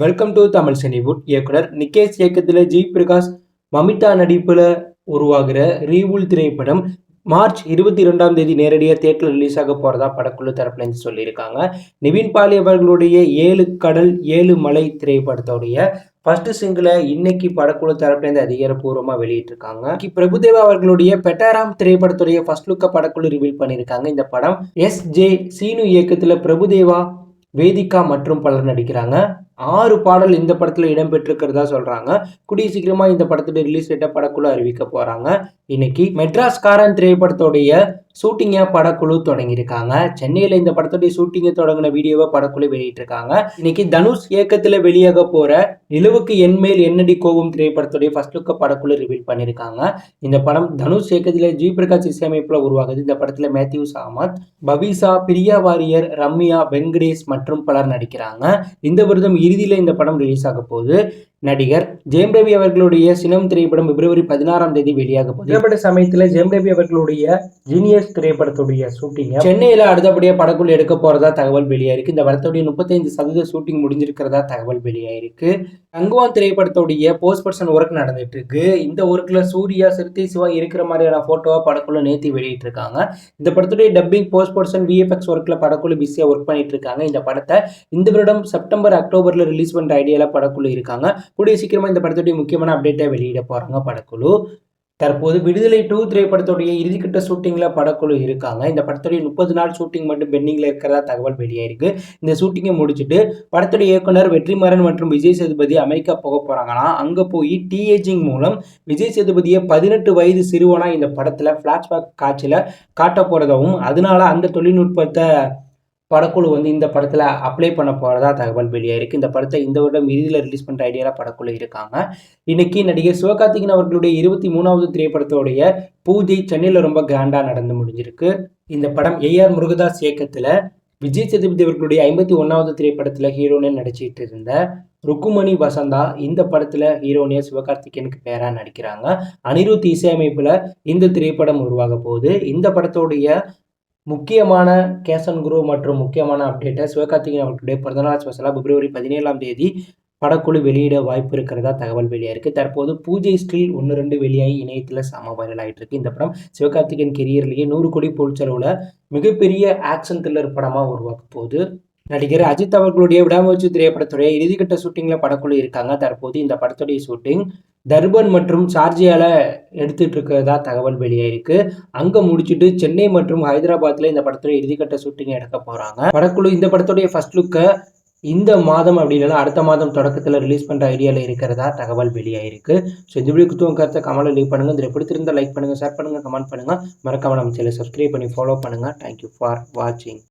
Welcome to Tamil Cinewood இயக்குனர் நிகேஷ் இயக்கத்தில் G. Prakash Mamitha நடிப்பில் உருவாகிற ரீவுல் திரைப்படம் மார்ச் இருபத்தி ரெண்டாம் தேதி நேரடியாக தேட்டரில் ரிலீஸ் ஆக போகிறதா படக்குழு தரப்புலேருந்து சொல்லியிருக்காங்க. நிவின் பாலி அவர்களுடைய ஏழு கடல் ஏழு மலை திரைப்படத்தோடைய ஃபர்ஸ்ட் சிங்கிளை இன்னைக்கு படக்குழு தரப்புலேருந்து அதிகாரப்பூர்வமாக வெளியிட்டிருக்காங்க. பிரபுதேவா அவர்களுடைய பெட்டாராம் திரைப்படத்துடைய ஃபர்ஸ்ட் லுக்கை படக்குழு ரிவீல் பண்ணியிருக்காங்க. இந்த படம் எஸ். ஜே. சீனு இயக்கத்தில் பிரபுதேவா வேதிகா மற்றும் பலர் நடிக்கிறாங்க. ஆறு பாடல் இந்த படத்தில் இடம்பெற்றிருக்கிறதா சொல்கிறாங்க கூடிய சீக்கிரமாக இந்த படத்துடைய ரிலீஸ் டேட்டை படக்குழு அறிவிக்க போகிறாங்க இன்னைக்கு மெட்ராஸ் காரன் திரைப்படத்துடைய ஷூட்டிங்கை படக்குழு தொடங்கியிருக்காங்க. சென்னையில் இந்த படத்துடைய ஷூட்டிங்கை தொடங்கின வீடியோவை படக்குழு வெளியிட்டிருக்காங்க. இன்னைக்கு தனுஷ் இயக்கத்தில் வெளியாக போகிற நிலவுக்கு என்மேல் என்னடி கோவம் திரைப்படத்துடைய ஃபர்ஸ்ட் லுக்கை படக்குழு ரிவீல் பண்ணியிருக்காங்க. இந்த படம் தனுஷ் இயக்கத்தில் ஜி பிரகாஷ் இசையமைப்பில் உருவாகுது. இந்த படத்தில் மேத்யூ சாமத் பபீசா பிரியா வாரியர் ரம்யா வெங்கடேஷ் மற்றும் பலர் நடிக்கிறாங்க. இந்த வருடம் இறுதியில் இந்த படம் ரிலீஸ் ஆக போகுது நடிகர் ஜெயம் ரவி அவர்களுடைய சினம் திரைப்படம் பிப்ரவரி பதினாறாம் தேதி வெளியாக போகுது. திரைப்பட சமயத்தில் ஜெயம் ரவி அவர்களுடைய ஜீனியஸ் திரைப்படத்துடைய ஷூட்டிங் சென்னையில் அடுத்தபடியாக படக்குழு எடுக்க போறதா தகவல் வெளியாயிருக்கு. இந்த படத்துடைய முப்பத்தைந்து சதவீத ஷூட்டிங் முடிஞ்சிருக்கிறதா தகவல் வெளியாயிருக்கு. தங்குவான் திரைப்படத்துடைய போஸ்ட் பர்சன் ஒர்க் நடந்துட்டு இருக்கு இந்த ஒர்க்ல சூர்யா சிறுத்தை சிவா இருக்கிற மாதிரியான போட்டோவா படக்குழு நேத்தி வெளியிட்டு இருக்காங்க இந்த படத்துடைய டப்பிங் போஸ்ட் பர்சன் விஎஃப்எக்ஸ் ஒர்க்ல படக்குழு பிஸியா ஒர்க் பண்ணிட்டு இருக்காங்க இந்த படத்தை இந்த வருடம் செப்டம்பர் அக்டோபர்ல ரிலீஸ் பண்ற ஐடியால படக்குழு இருக்காங்க. கூடிய சீக்கிரமாக இந்த படத்துடைய முக்கியமான அப்டேட்டை வெளியிட போகிறாங்க படக்குழு. தற்போது விடுதலை டூ திரைப்படத்துடைய இறுதிக்கட்ட ஷூட்டிங்கில் படக்குழு இருக்காங்க. இந்த படத்துடைய முப்பது நாள் ஷூட்டிங் மட்டும் பெண்டிங்கில் இருக்கிறதா தகவல் வெளியாயிருக்கு. இந்த ஷூட்டிங்கை முடிச்சுட்டு படத்துடைய இயக்குனர் வெற்றிமாறன் மற்றும் விஜய் சேதுபதி அமெரிக்கா போக போகிறாங்கன்னா அங்கே போய் டிஏஜிங் மூலம் விஜய் சேதுபதியை பதினெட்டு வயது சிறுவனாக இந்த படத்தில் ஃப்ளாஷ்பேக் காட்சியில் காட்ட போகிறதாகவும் அதனால அந்த தொழில்நுட்பத்தை படக்குழு வந்து இந்த படத்தில் அப்ளை பண்ண போகிறதா தகவல் வெளியாயிருக்கு. இந்த படத்தை இந்த வருடம் இறுதியில் ரிலீஸ் பண்ணுற ஐடியாவில் படக்குழு இருக்காங்க. இன்னைக்கு நடிகர் சிவகார்த்திகேயன் அவர்களுடைய இருபத்தி மூணாவது திரைப்படத்தோடைய பூஜை சென்னையில் ரொம்ப கிராண்டாக நடந்து முடிஞ்சிருக்கு. இந்த படம் ஏஆர் முருகதாஸ் இயக்கத்தில் விஜய் சேதுபதி அவர்களுடைய ஐம்பத்தி ஒன்றாவது திரைப்படத்தில் ஹீரோனே நடிச்சிட்டு இருந்த ருக்குமணி வசந்தா இந்த படத்தில் ஹீரோனியா சிவகார்த்திகேயனுக்கு பேராக நடிக்கிறாங்க. அனிருத் இசையமைப்பில் இந்த திரைப்படம் உருவாக போகுது. இந்த படத்தோடைய முக்கியமான கேசன் குரு மற்றும் முக்கியமான அப்டேட்டை சிவகார்த்திகேயன் அவர்களுடைய பிறந்தநாள் ஸ்பெஷலாக பிப்ரவரி பதினேழாம் தேதி படக்குழு வெளியிட வாய்ப்பு இருக்கிறதா தகவல் வெளியாயிருக்கு. தற்போது பூஜை ஸ்டில் ஒன்று ரெண்டு வெளியாகி இணையத்தில் சம வைரல் ஆகிட்டு இருக்கு இந்த படம் சிவகார்த்திகேயன் கெரியர்லேயே நூறு கோடி பொருட்செலவில் மிகப்பெரிய ஆக்ஷன் த்ரில்லர் படமாக உருவாக்க போகுது நடிகர் அஜித் அவர்களுடைய விடாமுயற்சி திரைப்படத்துடைய இறுதிக்கட்ட ஷூட்டிங்கில் படக்குழு இருக்காங்க. தற்போது இந்த படத்துடைய ஷூட்டிங் தர்பன் மற்றும் சார்ஜியால எடுத்துட்டு இருக்கிறதா தகவல் வெளியாயிருக்கு அங்க முடிச்சுட்டு சென்னை மற்றும் ஹைதராபாத்ல இந்த படத்துடைய இறுதிக்கட்ட ஷூட்டிங் எடுக்க போறாங்க. படக்குழு இந்த படத்துடைய ஃபர்ஸ்ட் லுக்கை இந்த மாதம் அப்படி அடுத்த மாதம் தொடக்கத்தில் ரிலீஸ் பண்ணுற ஐடியாவில் இருக்கிறதா தகவல் வெளியாயிருக்கு ஸோ இந்த வீடியோ குத்துவம் கருத்தை கமலை லீவ் பண்ணுங்கள் இதில் பிடித்திருந்தால் லைக் பண்ணுங்கள் ஷேர் பண்ணுங்கள் கமெண்ட் பண்ணுங்கள் மறக்காமல் நம்ம சேனல் சப்ஸ்கிரைப் பண்ணி ஃபாலோ பண்ணுங்கள் தேங்க்யூ ஃபார் வாட்சிங்